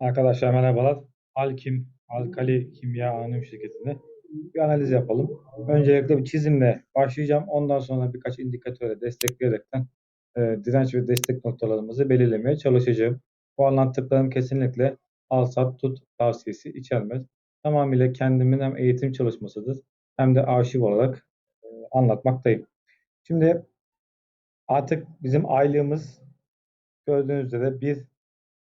Arkadaşlar merhabalar. Alkim, Alkali Kimya Anonim Şirketi'nde bir analiz yapalım. Öncelikle bir çizimle başlayacağım. Ondan sonra birkaç indikatöre destekleyerekten e, direnç ve destek noktalarımızı belirlemeye çalışacağım. Bu anlattıklarım kesinlikle al sat tut tavsiyesi içermez. Tamamıyla kendimin hem eğitim çalışmasıdır hem de arşiv olarak e, anlatmaktayım. Şimdi artık bizim aylığımız gördüğünüz üzere bir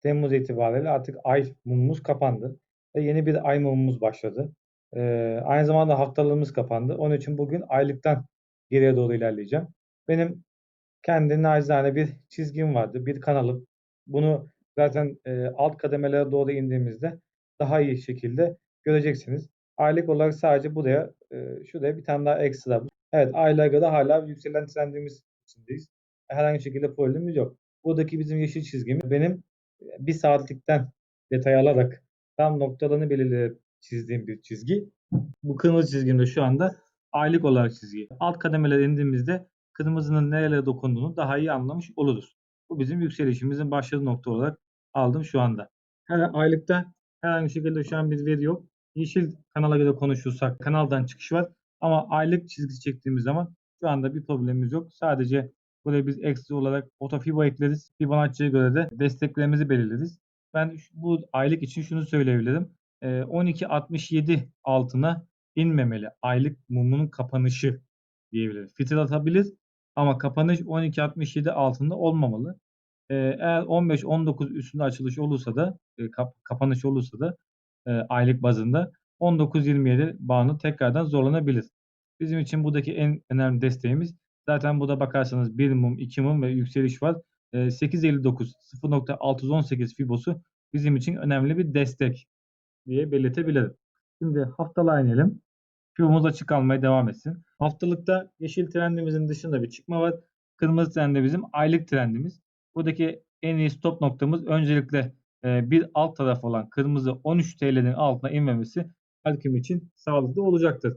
Temmuz itibariyle artık ay mumumuz kapandı ve yeni bir ay mumumuz başladı. Ee, aynı zamanda haftalığımız kapandı. Onun için bugün aylıktan geriye doğru ilerleyeceğim. Benim kendi nacizane bir çizgim vardı, bir kanalım. Bunu zaten e, alt kademelere doğru indiğimizde daha iyi şekilde göreceksiniz. Aylık olarak sadece buraya, e, şuraya bir tane daha ekstra. Evet, aylığa göre hala yükselen trendimiz içindeyiz. Herhangi bir şekilde problemimiz yok. Buradaki bizim yeşil çizgimiz benim bir saatlikten detay alarak tam noktalarını belirleyerek çizdiğim bir çizgi. Bu kırmızı çizgim de şu anda aylık olarak çizgi. Alt kademelere indiğimizde kırmızının nerelere dokunduğunu daha iyi anlamış oluruz. Bu bizim yükselişimizin başladığı nokta olarak aldım şu anda. Her aylıkta herhangi bir şekilde şu an bir veri yok. Yeşil kanala göre konuşursak kanaldan çıkış var. Ama aylık çizgi çektiğimiz zaman şu anda bir problemimiz yok. Sadece Buraya biz ekstra olarak otofibo ekleriz. Fibonacci'ye göre de desteklerimizi belirleriz. Ben bu aylık için şunu söyleyebilirim. 12.67 altına inmemeli. Aylık mumunun kapanışı diyebiliriz. Fitil atabilir ama kapanış 12.67 altında olmamalı. Eğer 15-19 üstünde açılış olursa da kapanış olursa da aylık bazında 19.27 bağını tekrardan zorlanabilir. Bizim için buradaki en önemli desteğimiz Zaten burada bakarsanız 1 mum, 2 mum ve yükseliş var. 8.59 0.618 fibosu bizim için önemli bir destek diye belirtebilirim. Şimdi haftalığa inelim. Fibomuz açık kalmaya devam etsin. Haftalıkta yeşil trendimizin dışında bir çıkma var. Kırmızı trend bizim aylık trendimiz. Buradaki en iyi stop noktamız öncelikle bir alt taraf olan kırmızı 13 TL'nin altına inmemesi Alkim için sağlıklı olacaktır.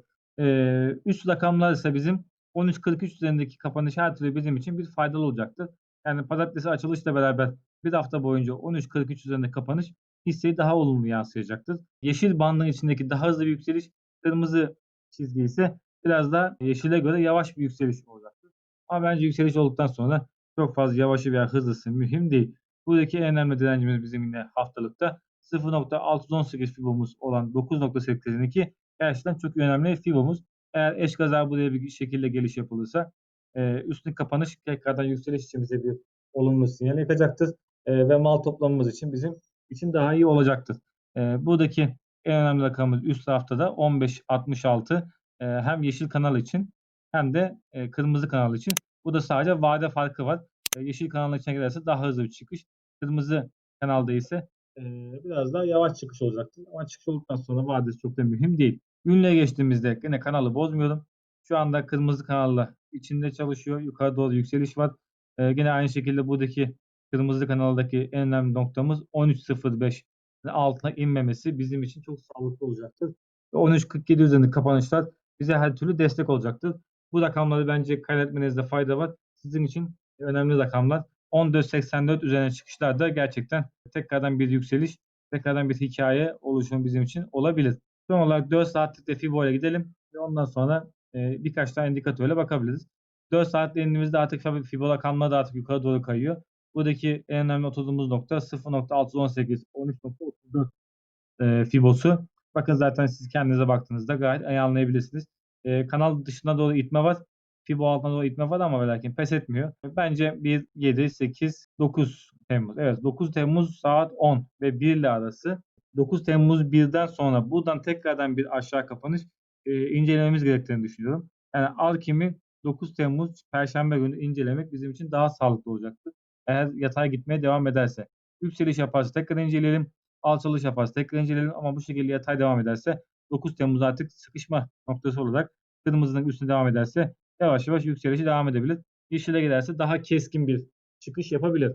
Üst rakamlar ise bizim 13.43 üzerindeki kapanış her türlü bizim için bir faydalı olacaktır. Yani pazartesi açılışla beraber bir hafta boyunca 13.43 üzerinde kapanış hisseyi daha olumlu yansıyacaktır. Yeşil bandın içindeki daha hızlı bir yükseliş, kırmızı çizgi ise biraz daha yeşile göre yavaş bir yükseliş olacaktır. Ama bence yükseliş olduktan sonra çok fazla yavaşı veya hızlısı mühim değil. Buradaki en önemli direncimiz bizim yine haftalıkta 0.618 fibomuz olan 9.82 gerçekten çok önemli fibomuz. Eğer eş gaza buraya bir şekilde geliş yapılırsa e, üstün kapanış tekrardan yükseliş için bize bir olumlu sinyal yakacaktır. E, ve mal toplamımız için bizim için daha iyi olacaktır. E, buradaki en önemli rakamımız üst tarafta da 15.66 e, hem yeşil kanal için hem de e, kırmızı kanal için. Bu da sadece vade farkı var. E, yeşil kanalın içine girerse daha hızlı bir çıkış. Kırmızı kanalda ise e, biraz daha yavaş çıkış olacaktır. Ama çıkış olduktan sonra vadesi çok da mühim değil. Günlüğe geçtiğimizde yine kanalı bozmuyorum. Şu anda kırmızı kanalla içinde çalışıyor. Yukarı doğru yükseliş var. Ee, yine aynı şekilde buradaki kırmızı kanaldaki en önemli noktamız 13.05 altına inmemesi bizim için çok sağlıklı olacaktır. 13.47 üzerinde kapanışlar bize her türlü destek olacaktır. Bu rakamları bence kaydetmenizde fayda var. Sizin için önemli rakamlar. 14.84 üzerine çıkışlar da gerçekten tekrardan bir yükseliş, tekrardan bir hikaye oluşumu bizim için olabilir. Son olarak 4 saatlik de FIBO'ya gidelim ve ondan sonra e, birkaç tane indikatörle bakabiliriz. 4 saatte indiğimizde artık tabii FIBO rakamları da artık yukarı doğru kayıyor. Buradaki en önemli oturduğumuz nokta 0.618 13.34 e, FIBO'su. Bakın zaten siz kendinize baktığınızda gayet iyi anlayabilirsiniz. E, kanal dışına doğru itme var. FIBO altına doğru itme var ama lakin pes etmiyor. Bence 1, 7, 8, 9 Temmuz. Evet 9 Temmuz saat 10 ve 1 ile arası 9 Temmuz 1'den sonra buradan tekrardan bir aşağı kapanış e, incelememiz gerektiğini düşünüyorum. Yani Alkim'i 9 Temmuz Perşembe günü incelemek bizim için daha sağlıklı olacaktır. Eğer yatay gitmeye devam ederse. Yükseliş yaparsa tekrar inceleyelim. Alçalış yaparsa tekrar inceleyelim ama bu şekilde yatay devam ederse 9 Temmuz artık sıkışma noktası olarak kırmızının üstüne devam ederse yavaş yavaş yükselişi devam edebilir. Yeşile giderse daha keskin bir çıkış yapabilir.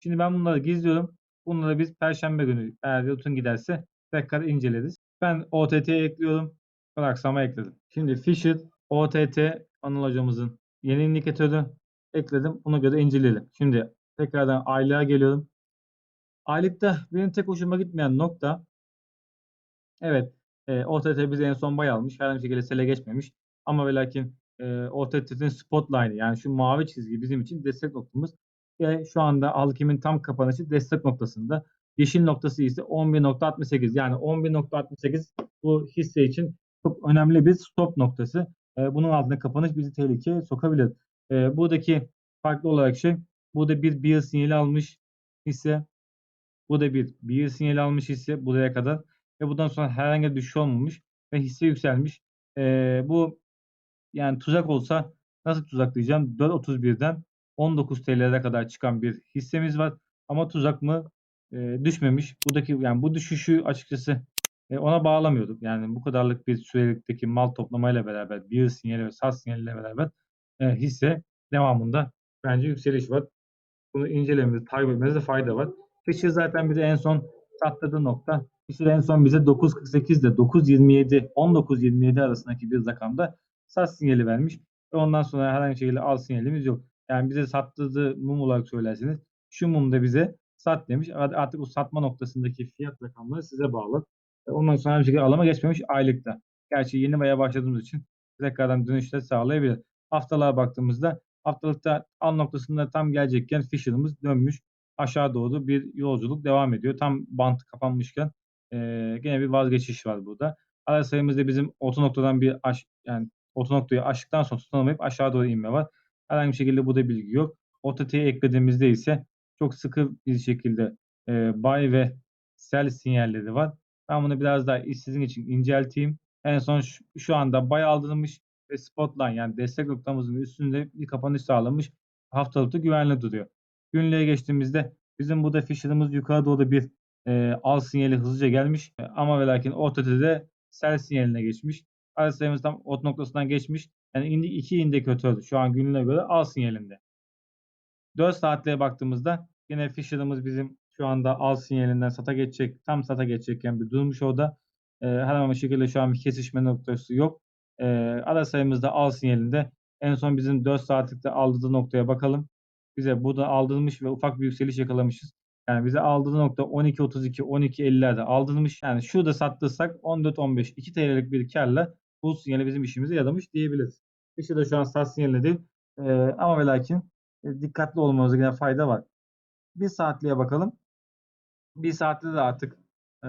Şimdi ben bunları gizliyorum. Bunları biz Perşembe günü eğer rutun giderse tekrar inceleriz. Ben OTT'ye ekliyorum. Bıraksama ekledim. Şimdi Fisher OTT Anıl hocamızın yeni indikatörü ekledim. Buna göre inceleyelim. Şimdi tekrardan aylığa geliyorum. Aylıkta benim tek hoşuma gitmeyen nokta evet e, OTT bizi en son bay almış. Herhangi bir şekilde sele geçmemiş. Ama ve lakin e, OTT'nin spotline'ı yani şu mavi çizgi bizim için destek noktamız. Ve şu anda Alkim'in tam kapanışı destek noktasında. Yeşil noktası ise 11.68 yani 11.68 bu hisse için çok önemli bir stop noktası. E, bunun altında kapanış bizi tehlikeye sokabilir. E, buradaki farklı olarak şey burada bir bir sinyali almış hisse. Bu da bir bir sinyali almış hisse buraya kadar ve bundan sonra herhangi bir düşüş olmamış ve hisse yükselmiş. E, bu yani tuzak olsa nasıl tuzak diyeceğim? 4.31'den 19 TL'lere kadar çıkan bir hissemiz var. Ama tuzak mı? E, düşmemiş. Buradaki yani bu düşüşü açıkçası e, ona bağlamıyorduk. Yani bu kadarlık bir sürelikteki mal toplamayla beraber bir sinyali ve sat sinyaliyle beraber e, hisse devamında bence yükseliş var. Bunu incelememiz, takip etmemizde fayda var. Fisher zaten bize en son sattığı nokta. Fisher en son bize 9.48 ile 9.27, 19.27 arasındaki bir rakamda sat sinyali vermiş. Ve ondan sonra herhangi bir şekilde al sinyalimiz yok. Yani bize sattığı mum olarak söylerseniz şu mum da bize sat demiş. Artık o satma noktasındaki fiyat rakamları size bağlı. Ondan sonra bir şekilde alama geçmemiş aylıkta. Gerçi yeni baya başladığımız için tekrardan dönüşler sağlayabilir. Haftalığa baktığımızda haftalıkta al noktasında tam gelecekken Fisher'ımız dönmüş. Aşağı doğru bir yolculuk devam ediyor. Tam bant kapanmışken e, gene bir vazgeçiş var burada. Ara sayımızda bizim orta noktadan bir aş, yani orta noktayı aştıktan sonra tutanamayıp aşağı doğru inme var. Herhangi bir şekilde burada bilgi yok. OTT'ye eklediğimizde ise çok sıkı bir şekilde e, buy ve sell sinyalleri var. Ben bunu biraz daha sizin için incelteyim. En son şu, şu anda buy aldırılmış ve spotline yani destek noktamızın üstünde bir kapanış sağlamış. Haftalıkta güvenli duruyor. Günlüğe geçtiğimizde bizim burada Fisher'ımız yukarı doğru bir e, al sinyali hızlıca gelmiş. Ama ve lakin OTT'de sell sinyaline geçmiş. Ara sayımız tam ot noktasından geçmiş. Yani indi, iki indikatör şu an günlüğe göre al sinyalinde. 4 saatliğe baktığımızda yine Fisher'ımız bizim şu anda al sinyalinden sata geçecek, tam sata geçecekken bir durmuş orada. E, herhangi bir şekilde şu an bir kesişme noktası yok. E, ara sayımızda al sinyalinde en son bizim 4 saatlikte aldığı noktaya bakalım. Bize burada aldırmış ve ufak bir yükseliş yakalamışız. Yani bize aldığı nokta 12.32, 12.50'lerde aldırmış. Yani şurada sattıysak 14-15, 2 TL'lik bir karla bu sinyali bizim işimize yaramış diyebiliriz. İşte de şu an sat sinyali değil. E, ama ve lakin e, dikkatli olmamıza yine fayda var. Bir saatliğe bakalım. Bir saatte de artık e,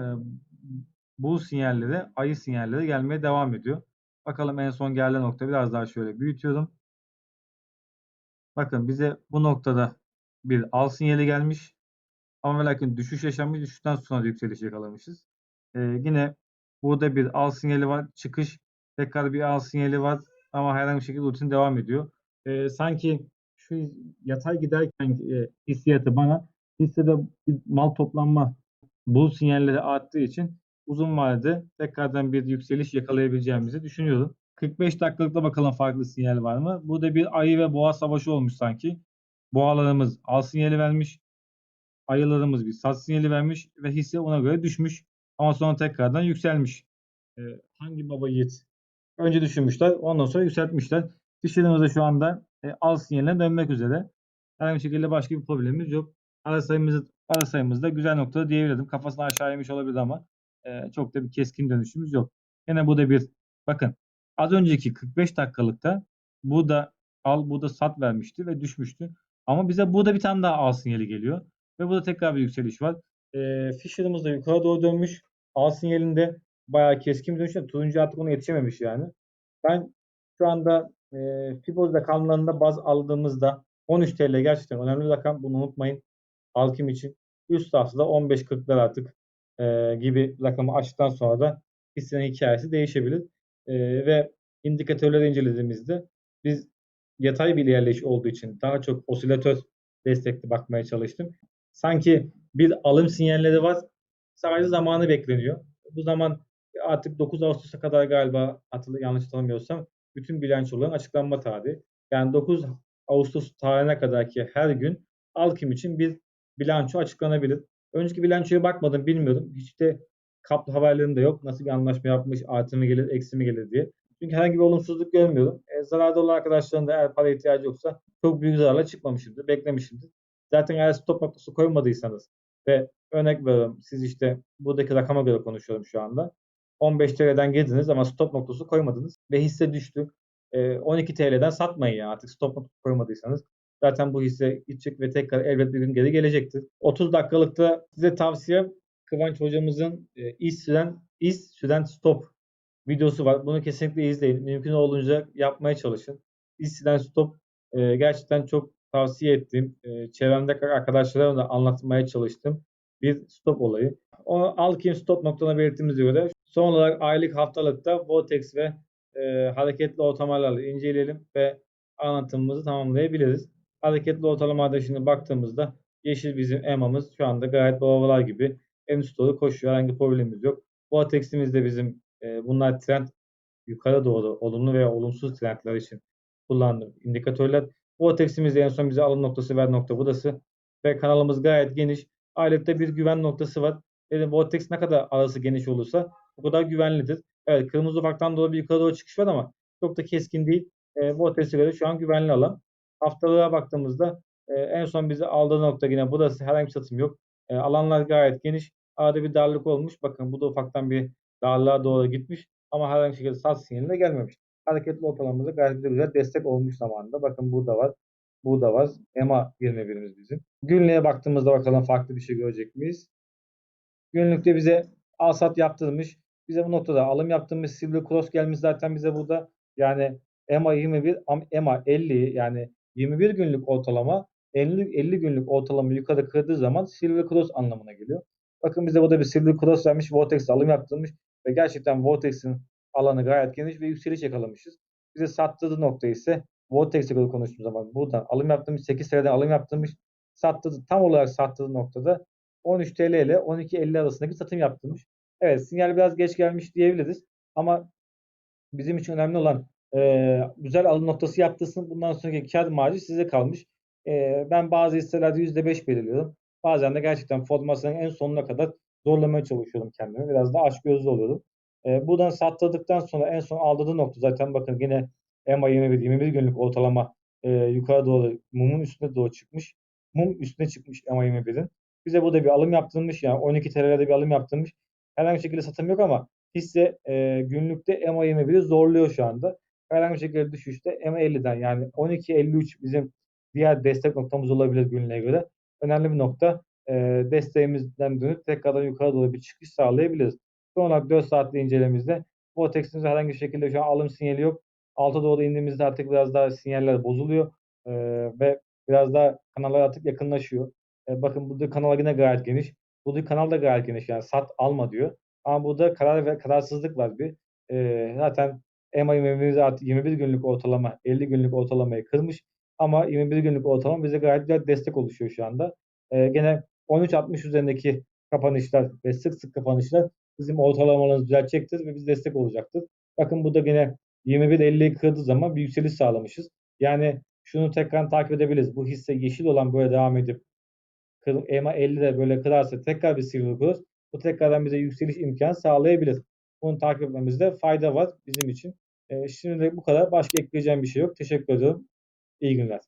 bu sinyalleri, ayı sinyalleri gelmeye devam ediyor. Bakalım en son geldiği nokta biraz daha şöyle büyütüyorum. Bakın bize bu noktada bir al sinyali gelmiş. Ama lakin düşüş yaşanmış. Düşüşten sonra yükseliş yakalamışız. Ee, yine burada bir al sinyali var. Çıkış. Tekrar bir al sinyali var. Ama herhangi bir şekilde rutin devam ediyor. Ee, sanki şu yatay giderken e, hissiyatı bana hissede bir mal toplanma bu sinyalleri arttığı için uzun vadede tekrardan bir yükseliş yakalayabileceğimizi düşünüyorum. 45 dakikalıkta bakalım farklı sinyal var mı? Burada bir ayı ve boğa savaşı olmuş sanki. Boğalarımız al sinyali vermiş. Ayılarımız bir sat sinyali vermiş ve hisse ona göre düşmüş. Ama sonra tekrardan yükselmiş. Ee, hangi baba yiğit? Önce düşünmüşler, ondan sonra yükseltmişler. Fişlerimiz de şu anda e, al sinyaline dönmek üzere. Herhangi bir şekilde başka bir problemimiz yok. Ara sayımızı ara sayımızda güzel noktada diyebilirdim. Kafasına aşağı inmiş olabilir ama e, çok da bir keskin dönüşümüz yok. Yine bu da bir bakın az önceki 45 dakikalıkta bu da al bu da sat vermişti ve düşmüştü. Ama bize burada bir tane daha al sinyali geliyor. Ve burada tekrar bir yükseliş var. E, Fisher'ımız da yukarı doğru dönmüş. Al sinyalinde bayağı keskin bir dönüş. Turuncu artık ona yetişememiş yani. Ben şu anda e, Fibonacci rakamlarında baz aldığımızda 13 TL gerçekten önemli bir rakam. Bunu unutmayın. Alkim için. Üst haftada 15-40'lar artık e, gibi rakamı açtıktan sonra da hissenin hikayesi değişebilir. E, ve indikatörleri incelediğimizde biz yatay bir ilerleyiş olduğu için daha çok osilatör destekli bakmaya çalıştım. Sanki bir alım sinyalleri var. Sadece zamanı bekleniyor. Bu zaman artık 9 Ağustos'a kadar galiba hatırlı, yanlış hatırlamıyorsam bütün bilançoların açıklanma tarihi. Yani 9 Ağustos tarihine kadar ki her gün Alkim için bir bilanço açıklanabilir. Önceki bilançoya bakmadım bilmiyorum. Hiç de kaplı haberlerim yok. Nasıl bir anlaşma yapmış, artı mı gelir, eksi mi gelir diye. Çünkü herhangi bir olumsuzluk görmüyorum. E, zararda olan arkadaşların da eğer para ihtiyacı yoksa çok büyük zararla çıkmamışımdır, beklemişimdir. Zaten eğer stop noktası koymadıysanız ve örnek veriyorum siz işte buradaki rakama göre konuşuyorum şu anda. 15 TL'den girdiniz ama stop noktası koymadınız ve hisse düştü. E, 12 TL'den satmayın ya artık stop noktası koymadıysanız. Zaten bu hisse gidecek ve tekrar elbet bir gün geri gelecektir. 30 dakikalıkta size tavsiyem Kıvanç hocamızın e, iş süren, iş süren stop videosu var. Bunu kesinlikle izleyin. Mümkün olduğunca yapmaya çalışın. İş süren stop e, gerçekten çok tavsiye ettiğim, e, çevremdeki arkadaşlara da anlatmaya çalıştım bir stop olayı. Onu Alkim stop noktalarına belirttiğimize göre son olarak aylık haftalıkta Vortex ve e, hareketli ortalamalarla inceleyelim ve anlatımımızı tamamlayabiliriz. Hareketli ortalamada şimdi baktığımızda yeşil bizim EMA'mız şu anda gayet babalar gibi en üst doğru koşuyor. Herhangi problemimiz yok. Vortex'imiz de bizim e, bunlar trend yukarı doğru olumlu veya olumsuz trendler için kullandığım indikatörler. Vortex'imiz de en son bize alım noktası ver nokta burası. Ve kanalımız gayet geniş. Aylıkta bir güven noktası var. Dedim Vortex ne kadar arası geniş olursa o kadar güvenlidir. Evet kırmızı ufaktan doğru bir yukarı doğru çıkış var ama çok da keskin değil. E, Vortex'e göre şu an güvenli alan. Haftalığa baktığımızda e, en son bizi aldığı nokta yine burası herhangi bir satım yok. E, alanlar gayet geniş. Arada bir darlık olmuş. Bakın bu da ufaktan bir darlığa doğru gitmiş. Ama herhangi bir şekilde sat sinyaline gelmemiş. Hareketli ortalamamızda gayet güzel destek olmuş zamanında. Bakın burada var. Burada var. EMA 21'imiz bizim. Günlüğe baktığımızda bakalım farklı bir şey görecek miyiz? Günlükte bize al sat yaptırmış. Bize bu noktada alım yaptığımız Silver Cross gelmiş zaten bize burada. Yani EMA 21, EMA 50 yani 21 günlük ortalama 50, 50 günlük ortalama yukarı kırdığı zaman Silver Cross anlamına geliyor. Bakın bize burada bir Silver Cross vermiş. Vortex alım yaptırmış. Ve gerçekten Vortex'in alanı gayet geniş ve yükseliş yakalamışız. Bize sattığı nokta ise Vortex'e göre konuştuğum zaman buradan alım yaptırmış. 8 TL'den alım yaptırmış. Sattığı, tam olarak sattığı noktada 13 TL ile 12.50 arasındaki satım yaptırmış. Evet sinyal biraz geç gelmiş diyebiliriz. Ama bizim için önemli olan e, güzel alım noktası yaptırsın. Bundan sonraki kar marjı size kalmış. E, ben bazı hisselerde %5 belirliyorum. Bazen de gerçekten formasının en sonuna kadar zorlamaya çalışıyorum kendimi. Biraz da aç gözlü oluyorum. E, buradan sattırdıktan sonra en son aldığı nokta zaten bakın yine EMA 21, 21 günlük ortalama e, yukarı doğru mumun üstüne doğru çıkmış. Mum üstüne çıkmış EMA 21'in. Bize burada bir alım yaptırmış yani 12 TL'de bir alım yaptırmış. Herhangi bir şekilde satım yok ama hisse e, günlükte EMA 21'i zorluyor şu anda. Herhangi bir şekilde düşüşte EMA 50'den yani 12.53 bizim diğer destek noktamız olabilir günlüğe göre. Önemli bir nokta. E, desteğimizden dönüp tekrardan yukarı doğru bir çıkış sağlayabiliriz. Son olarak 4 saatli incelememizde Vortex'imizde herhangi bir şekilde şu an alım sinyali yok. Alta doğru indiğimizde artık biraz daha sinyaller bozuluyor e, ve biraz daha kanallar artık yakınlaşıyor. E, bakın burada kanal yine gayet geniş. Burada kanal da gayet geniş yani sat alma diyor. Ama burada karar ve kararsızlık var bir. E, zaten EMA 21 artık 21 günlük ortalama 50 günlük ortalamayı kırmış. Ama 21 günlük ortalama bize gayet güzel destek oluşuyor şu anda. E, gene 13.60 üzerindeki kapanışlar ve sık sık kapanışlar bizim ortalamalarımızı düzeltecektir ve biz destek olacaktır. Bakın burada gene 21.50'yi kırdığı zaman bir yükseliş sağlamışız. Yani şunu tekrar takip edebiliriz. Bu hisse yeşil olan böyle devam edip EMA 50 de böyle kırarsa tekrar bir silver cross bu tekrardan bize yükseliş imkanı sağlayabilir. Bunu takip etmemizde fayda var bizim için. E, şimdi de bu kadar. Başka ekleyeceğim bir şey yok. Teşekkür ediyorum. İyi günler.